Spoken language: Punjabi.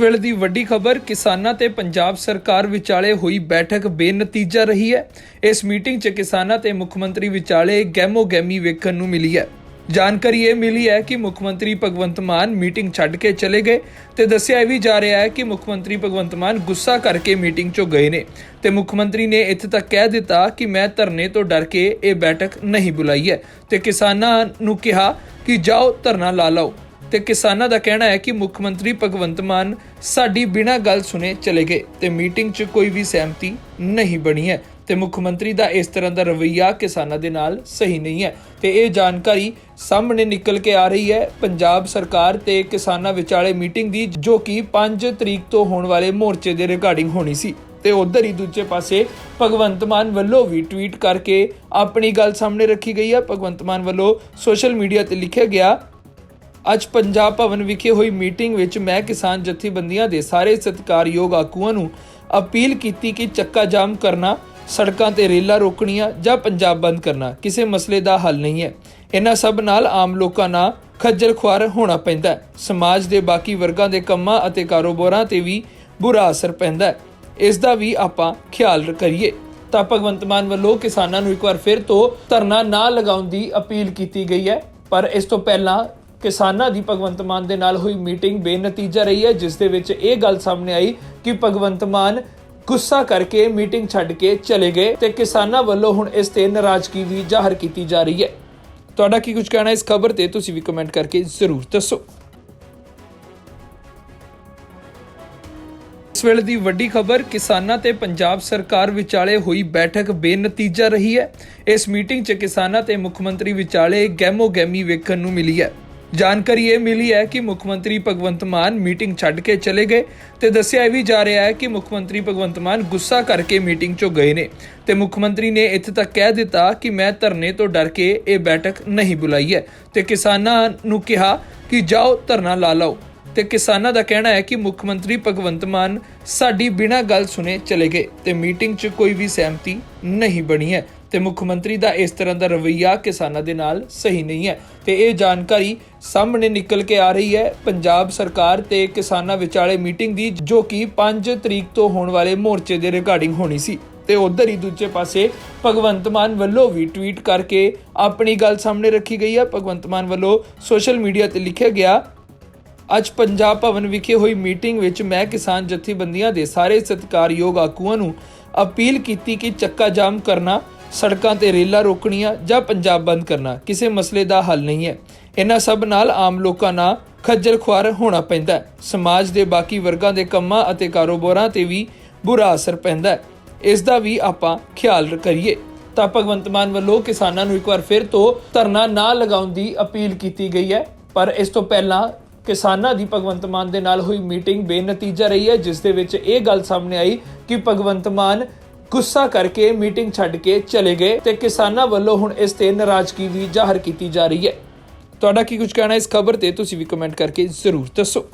ਇਸ ਵੇਲੇ ਦੀ ਵੱਡੀ ਖਬਰ, ਕਿਸਾਨਾਂ ਤੇ ਪੰਜਾਬ ਸਰਕਾਰ ਵਿਚਾਲੇ ਹੋਈ ਬੈਠਕ ਬੇਨਤੀਜਾ ਰਹੀ ਹੈ। ਇਸ ਮੀਟਿੰਗ 'ਚ ਕਿਸਾਨਾਂ ਤੇ ਮੁੱਖ ਮੰਤਰੀ ਵਿਚਾਲੇ ਗਹਿਮੋ ਗਹਿਮੀ ਵੇਖਣ ਨੂੰ ਮਿਲੀ ਹੈ। ਜਾਣਕਾਰੀ ਇਹ ਮਿਲੀ ਹੈ ਕਿ ਮੁੱਖ ਮੰਤਰੀ ਭਗਵੰਤ ਮਾਨ ਮੀਟਿੰਗ ਛੱਡ ਕੇ ਚਲੇ ਗਏ ਤੇ ਦੱਸਿਆ ਇਹ ਵੀ ਜਾ ਰਿਹਾ ਹੈ ਕਿ ਮੁੱਖ ਮੰਤਰੀ ਭਗਵੰਤ ਮਾਨ ਗੁੱਸਾ ਕਰਕੇ ਮੀਟਿੰਗ 'ਚੋਂ ਗਏ ਨੇ ਤੇ ਮੁੱਖ ਮੰਤਰੀ ਨੇ ਇੱਥੇ ਤੱਕ ਕਹਿ ਦਿੱਤਾ ਕਿ ਮੈਂ ਧਰਨੇ ਤੋਂ ਡਰ ਕੇ ਇਹ ਬੈਠਕ ਨਹੀਂ ਬੁਲਾਈ ਹੈ ਤੇ ਕਿਸਾਨਾਂ ਨੂੰ ਕਿਹਾ ਕਿ ਜਾਓ ਧਰਨਾ ਲਾ ਲਓ। ਤੇ ਕਿਸਾਨਾਂ ਦਾ ਕਹਿਣਾ ਹੈ ਕਿ ਮੁੱਖ ਮੰਤਰੀ ਭਗਵੰਤ ਮਾਨ ਸਾਡੀ ਬਿਨਾਂ ਗੱਲ ਸੁਨੇ ਚਲੇ ਗਏ ਤੇ ਮੀਟਿੰਗ 'ਚ ਕੋਈ ਵੀ ਸਹਿਮਤੀ ਨਹੀਂ ਬਣੀ ਹੈ ਤੇ ਮੁੱਖ ਮੰਤਰੀ ਦਾ ਇਸ ਤਰ੍ਹਾਂ ਦਾ ਰਵੱਈਆ ਕਿਸਾਨਾਂ ਦੇ ਨਾਲ ਸਹੀ ਨਹੀਂ ਹੈ ਤੇ ਇਹ ਜਾਣਕਾਰੀ ਸਾਹਮਣੇ ਨਿਕਲ ਕੇ ਆ ਰਹੀ ਹੈ। ਪੰਜਾਬ ਸਰਕਾਰ ਤੇ ਕਿਸਾਨਾਂ ਵਿਚਾਲੇ ਮੀਟਿੰਗ ਦੀ ਜੋ ਕਿ 5 ਤਰੀਕ ਤੋਂ ਹੋਣ ਵਾਲੇ ਮੋਰਚੇ ਦੇ ਰਿਗਾਰਡਿੰਗ ਹੋਣੀ ਸੀ ਤੇ ਉਧਰ ਹੀ ਦੂਜੇ ਪਾਸੇ ਭਗਵੰਤ ਮਾਨ ਵੱਲੋਂ ਵੀ ਟਵੀਟ ਕਰਕੇ ਆਪਣੀ ਗੱਲ ਸਾਹਮਣੇ ਰੱਖੀ ਗਈ ਹੈ। ਭਗਵੰਤ ਮਾਨ ਵੱਲੋਂ ਸੋਸ਼ਲ ਮੀਡੀਆ ਤੇ ਲਿਖਿਆ ਗਿਆ ਅੱਜ ਪੰਜਾਬ ਭਵਨ ਵਿਖੇ ਹੋਈ ਮੀਟਿੰਗ ਵਿੱਚ ਮੈਂ ਕਿਸਾਨ ਜਥੇਬੰਦੀਆਂ ਦੇ ਸਾਰੇ ਸਤਿਕਾਰਯੋਗ ਆਗੂਆਂ ਨੂੰ ਅਪੀਲ ਕੀਤੀ ਕਿ ਚੱਕਾ ਜਾਮ ਕਰਨਾ, ਸੜਕਾਂ ਤੇ ਰੇਲਾਂ ਰੋਕਣੀਆਂ ਜਾਂ ਪੰਜਾਬ ਬੰਦ ਕਰਨਾ, ਕਿਸੇ ਮਸਲੇ ਦਾ ਹੱਲ ਨਹੀਂ ਹੈ। ਇਹਨਾਂ ਸਭ ਨਾਲ ਆਮ ਲੋਕਾਂ ਨਾਲ ਖੱਜਲ ਖੁਆਰ ਹੋਣਾ ਪੈਂਦਾ ਹੈ। ਸਮਾਜ ਦੇ ਬਾਕੀ ਵਰਗਾਂ ਦੇ ਕੰਮਾਂ ਅਤੇ ਕਾਰੋਬਾਰਾਂ ਤੇ ਵੀ ਬੁਰਾ ਅਸਰ ਪੈਂਦਾ ਹੈ। ਇਸ ਦਾ ਵੀ ਆਪਾਂ ਖਿਆਲ ਕਰੀਏ। ਤਾਂ ਭਗਵੰਤ ਮਾਨ ਵੱਲੋਂ ਕਿਸਾਨਾਂ ਨੂੰ ਇੱਕ ਵਾਰ ਫਿਰ ਤੋਂ ਧਰਨਾ ਨਾ ਲਗਾਉਣ ਦੀ ਅਪੀਲ ਕੀਤੀ ਗਈ ਹੈ। ਪਰ ਇਸ ਤੋਂ ਪਹਿਲਾਂ ਕਿਸਾਨਾਂ ਦੀ ਭਗਵੰਤ ਮਾਨ ਦੇ ਨਾਲ ਹੋਈ ਮੀਟਿੰਗ ਬੇਨਤੀਜਾ ਰਹੀ ਹੈ, ਜਿਸ ਦੇ ਵਿੱਚ ਇਹ ਗੱਲ ਸਾਹਮਣੇ ਆਈ ਕਿ ਭਗਵੰਤ ਮਾਨ ਗੁੱਸਾ ਕਰਕੇ ਮੀਟਿੰਗ ਛੱਡ ਕੇ ਚਲੇ ਗਏ ਤੇ ਕਿਸਾਨਾਂ ਵੱਲੋਂ ਹੁਣ ਇਸ ਤੇ ਨਾਰਾਜ਼ਗੀ ਵੀ ਜ਼ਾਹਰ ਕੀਤੀ ਜਾ ਰਹੀ ਹੈ। ਤੁਹਾਡਾ ਕੀ ਕੁਝ ਕਹਿਣਾ ਇਸ ਖਬਰ ਤੇ? ਤੁਸੀਂ ਵੀ ਕਮੈਂਟ ਕਰਕੇ ਜ਼ਰੂਰ ਦੱਸੋ। ਇਸ ਵੇਲੇ ਦੀ ਵੱਡੀ ਖਬਰ, ਕਿਸਾਨਾਂ ਤੇ ਪੰਜਾਬ ਸਰਕਾਰ ਵਿਚਾਲੇ ਹੋਈ ਬੈਠਕ ਬੇਨਤੀਜਾ ਰਹੀ ਹੈ। ਇਸ ਮੀਟਿੰਗ 'ਚ ਕਿਸਾਨਾਂ ਤੇ ਮੁੱਖ ਮੰਤਰੀ ਵਿਚਾਲੇ ਗਹਿਮੋ ਗਹਿਮੀ ਵੇਖਣ ਨੂੰ ਮਿਲੀ ਹੈ। ਜਾਣਕਾਰੀ ਇਹ ਮਿਲੀ ਹੈ ਕਿ ਮੁੱਖ ਮੰਤਰੀ ਭਗਵੰਤ ਮਾਨ ਮੀਟਿੰਗ ਛੱਡ ਕੇ ਚਲੇ ਗਏ ਤੇ ਦੱਸਿਆ ਇਹ ਵੀ ਜਾ ਰਿਹਾ ਹੈ ਕਿ ਮੁੱਖ ਮੰਤਰੀ ਭਗਵੰਤ ਮਾਨ ਗੁੱਸਾ ਕਰਕੇ ਮੀਟਿੰਗ 'ਚੋਂ ਗਏ ਨੇ ਤੇ ਮੁੱਖ ਮੰਤਰੀ ਨੇ ਇੱਥੇ ਤੱਕ ਕਹਿ ਦਿੱਤਾ ਕਿ ਮੈਂ ਧਰਨੇ ਤੋਂ ਡਰ ਕੇ ਇਹ ਬੈਠਕ ਨਹੀਂ ਬੁਲਾਈ ਹੈ ਤੇ ਕਿਸਾਨਾਂ ਨੂੰ ਕਿਹਾ ਕਿ ਜਾਓ ਧਰਨਾ ਲਾ ਲਓ। ਤੇ ਕਿਸਾਨਾਂ ਦਾ ਕਹਿਣਾ ਹੈ ਕਿ ਮੁੱਖ ਮੰਤਰੀ ਭਗਵੰਤ ਮਾਨ ਸਾਡੀ ਬਿਨਾਂ ਗੱਲ ਸੁਨੇ ਚਲੇ ਗਏ ਤੇ ਮੀਟਿੰਗ 'ਚ ਕੋਈ ਵੀ ਸਹਿਮਤੀ ਨਹੀਂ ਬਣੀ ਹੈ। ਤੇ ਮੁੱਖ ਮੰਤਰੀ ਦਾ ਇਸ ਤਰ੍ਹਾਂ ਦਾ ਰਵੱਈਆ ਕਿਸਾਨਾਂ ਦੇ ਨਾਲ ਸਹੀ ਨਹੀਂ ਹੈ। ਤੇ ਇਹ ਜਾਣਕਾਰੀ ਸਾਹਮਣੇ ਨਿਕਲ ਕੇ ਆ ਰਹੀ ਹੈ। ਪੰਜਾਬ ਸਰਕਾਰ ਤੇ ਕਿਸਾਨਾਂ ਵਿਚਾਲੇ ਮੀਟਿੰਗ ਦੀ, ਜੋ ਕਿ 5 ਤਰੀਕ ਤੋਂ ਹੋਣ ਵਾਲੇ ਮੋਰਚੇ ਦੇ ਰਿਗਾਰਡਿੰਗ ਹੋਣੀ ਸੀ। ਤੇ ਉਧਰ ਹੀ ਦੂਜੇ ਪਾਸੇ ਭਗਵੰਤ ਮਾਨ ਵੱਲੋਂ ਵੀ ਟਵੀਟ ਕਰਕੇ ਆਪਣੀ ਗੱਲ ਸਾਹਮਣੇ ਰੱਖੀ ਗਈ ਹੈ। ਭਗਵੰਤ ਮਾਨ ਵੱਲੋਂ ਸੋਸ਼ਲ ਮੀਡੀਆ ਤੇ ਲਿਖਿਆ ਗਿਆ, ਅੱਜ ਪੰਜਾਬ ਭਵਨ ਵਿਖੇ ਹੋਈ ਮੀਟਿੰਗ ਵਿੱਚ ਮੈਂ ਕਿਸਾਨ ਜਥੇਬੰਦੀਆਂ ਦੇ ਸਾਰੇ ਸਤਿਕਾਰਯੋਗ ਆਗੂਆਂ ਨੂੰ ਅਪੀਲ ਕੀਤੀ ਕਿ ਚੱਕਾ ਜਾਮ ਕਰਨਾ ਸੜਕਾਂ ਤੇ ਰੇਲਾਂ ਰੋਕਣੀਆਂ ਜਾਂ ਪੰਜਾਬ ਬੰਦ ਕਰਨਾ ਕਿਸੇ ਮਸਲੇ ਦਾ ਹੱਲ ਨਹੀਂ ਹੈ। ਇਹਨਾਂ ਸਭ ਨਾਲ ਆਮ ਲੋਕਾਂ ਨਾਲ ਖੱਜਲ ਖੁਆਰ ਹੋਣਾ ਪੈਂਦਾ ਹੈ। ਸਮਾਜ ਦੇ ਬਾਕੀ ਵਰਗਾਂ ਦੇ ਕੰਮਾਂ ਅਤੇ ਕਾਰੋਬਾਰਾਂ ਤੇ ਵੀ ਬੁਰਾ ਅਸਰ ਪੈਂਦਾ ਹੈ। ਇਸ ਦਾ ਵੀ ਆਪਾਂ ਖਿਆਲ ਕਰੀਏ। ਤਾਂ ਭਗਵੰਤ ਮਾਨ ਵੱਲੋਂ ਕਿਸਾਨਾਂ ਨੂੰ ਇੱਕ ਵਾਰ ਫਿਰ ਤੋਂ ਧਰਨਾ ਨਾ ਲਗਾਉਣ ਦੀ ਅਪੀਲ ਕੀਤੀ ਗਈ ਹੈ। ਪਰ ਇਸ ਤੋਂ ਪਹਿਲਾਂ ਕਿਸਾਨਾਂ ਦੀ ਭਗਵੰਤ ਮਾਨ ਦੇ ਨਾਲ ਹੋਈ ਮੀਟਿੰਗ ਬੇਨਤੀਜਾ ਰਹੀ ਹੈ। ਜਿਸ ਦੇ ਵਿੱਚ ਇਹ ਗੱਲ ਸਾਹਮਣੇ ਆਈ ਕਿ ਭਗਵੰਤ ਮਾਨ ਗੁੱਸਾ ਕਰਕੇ ਮੀਟਿੰਗ ਛੱਡ ਕੇ ਚਲੇ ਗਏ ਤੇ ਕਿਸਾਨਾਂ ਵੱਲੋਂ ਹੁਣ ਇਸ ਤੇ ਨਾਰਾਜ਼ਗੀ ਵੀ ਜ਼ਾਹਰ ਕੀਤੀ ਜਾ ਰਹੀ ਹੈ। ਤੁਹਾਡਾ ਕੀ ਕੁਝ ਕਹਿਣਾ ਇਸ ਖਬਰ ਤੇ ਤੁਸੀਂ ਵੀ ਕਮੈਂਟ ਕਰਕੇ ਜ਼ਰੂਰ ਦੱਸੋ।